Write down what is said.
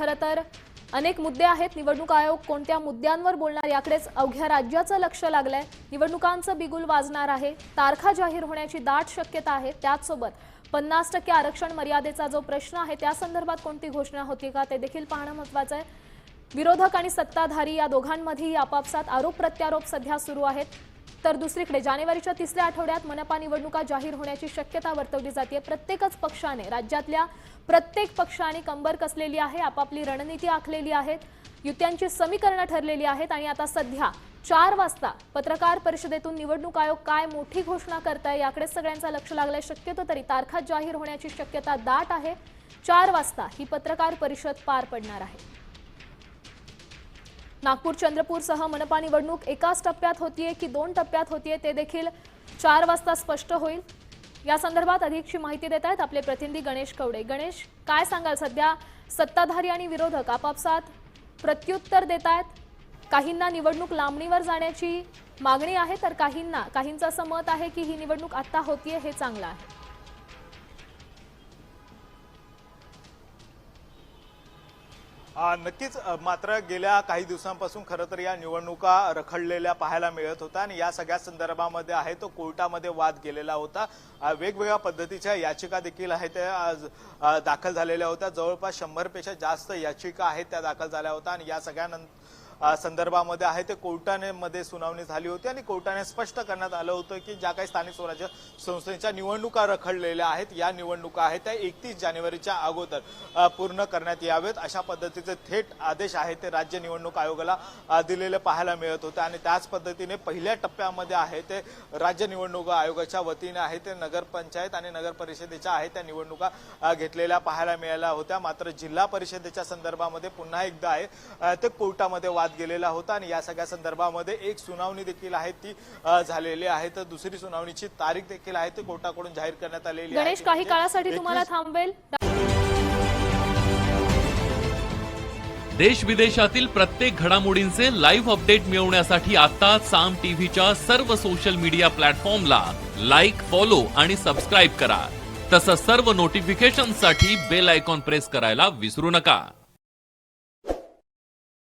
खरं तर अनेक मुद्दे आहेत. निवडणूक आयोग कोणत्या मुद्द्यांवर बोलणार? याकडेच अवघ्या राज्याचं लक्ष लागलंय. निवडणुकांचं बिगुल वाजणार आहे. तारखा जाहीर होण्याची दाट शक्यता आहे. त्याचसोबत पन्नास टक्के आरक्षण मर्यादेचा जो प्रश्न आहे त्या संदर्भात कोणती घोषणा होती का? ते देखील पाहणं महत्वाचं आहे. विरोधक आणि सत्ताधारी या दोघांमध्येही आपापसात आरोप प्रत्यारोप सध्या सुरू आहेत. तर दुसरीकडे जानेवारीच्या तिसऱ्या आठवड्यात मनपा निवडणुका जाहीर होण्याची शक्यता वर्तवली जाते. प्रत्येकच पक्षाने राज्यातल्या प्रत्येक पक्षाने कंबर कसलेली आहे आपापली रणनीती आखलेली आहेत युत्यांची समीकरणं ठरलेली आहेत आणि आता सध्या चार वाजता पत्रकार परिषदेतून निवडणूक आयोग काय मोठी घोषणा करताय याकडे सगळ्यांचं लक्ष लागलंय. शक्यतो तरी तारखा जाहीर होण्याची शक्यता दाट आहे. चार वाजता ही पत्रकार परिषद पार पडणार आहे. नागपूर चंद्रपूरसह मनपा निवडणूक एकाच टप्प्यात होतीये की दोन टप्प्यात होतीये ते देखील चार वाजता स्पष्ट होईल. या संदर्भात अधिकची माहिती देत आहेत आपले प्रतिनिधी गणेश कवडे. गणेश काय सांगाल सध्या? सत्ताधारी आणि विरोधक आपापसात प्रत्युत्तर देत आहेत काहींना निवडणूक लांबणीवर जाण्याची मागणी आहे तर काहींना काहींचं असं मत आहे की ही निवडणूक आत्ता होतीये हे चांगलं आहे. नक्कीच मात्र गेल्या काही दिवसांपासून खरं तर या निवडणुका रखडलेल्या पाहायला मिळत होत्या आणि या सगळ्या संदर्भामध्ये आहे तो कोर्टामध्ये वाद गेलेला होता. वेगवेगळ्या पद्धतीच्या याचिका देखील आहेत त्या आज, दाखल झालेल्या होत्या. जवळपास शंभरपेक्षा जास्त याचिका आहेत त्या दाखल झाल्या होत्या आणि या सगळ्यानंतर संदर्भामध्ये आहे ते कोर्टानेमध्ये सुनावणी झाली होती आणि कोर्टाने स्पष्ट करण्यात आलं होतं की ज्या काही स्थानिक स्वराज्य संस्थेच्या निवडणुका रखडलेल्या आहेत या निवडणुका आहेत त्या एकतीस जानेवारीच्या अगोदर पूर्ण करण्यात यावेत. अशा पद्धतीचे थेट आदेश आहेत ते राज्य निवडणूक आयोगाला दिलेले पाहायला मिळत होते आणि त्याच पद्धतीने पहिल्या टप्प्यामध्ये आहे ते राज्य निवडणूक आयोगाच्या वतीने आहे ते नगरपंचायत आणि नगर परिषदेच्या आहेत त्या निवडणुका घेतलेल्या पाहायला मिळाल्या होत्या. मात्र जिल्हा परिषदेच्या संदर्भामध्ये पुन्हा एकदा आहे ते कोर्टामध्ये वाद गेलेला होता आणि या सगळ्या संदर्भामध्ये एक सुनावणी देखील आहे ती झालेली आहे. तर दुसरी सुनावणीची तारीख देखील आहे ती कोर्टाकडून जाहीर करण्यात आलेली आहे. गणेश काही काळासाठी तुम्हाला 21 थांबवेल देश विदेशातील प्रत्येक घडामोडींचे लाईव्ह अपडेट मिळवण्यासाठी आता साम टीव्हीच्या सर्व सोशल मीडिया प्लॅटफॉर्मला लाईक फॉलो आणि सबस्क्राईब करा. तसंच सर्व नोटिफिकेशनसाठी बेल आयकॉन प्रेस करायला विसरू नका.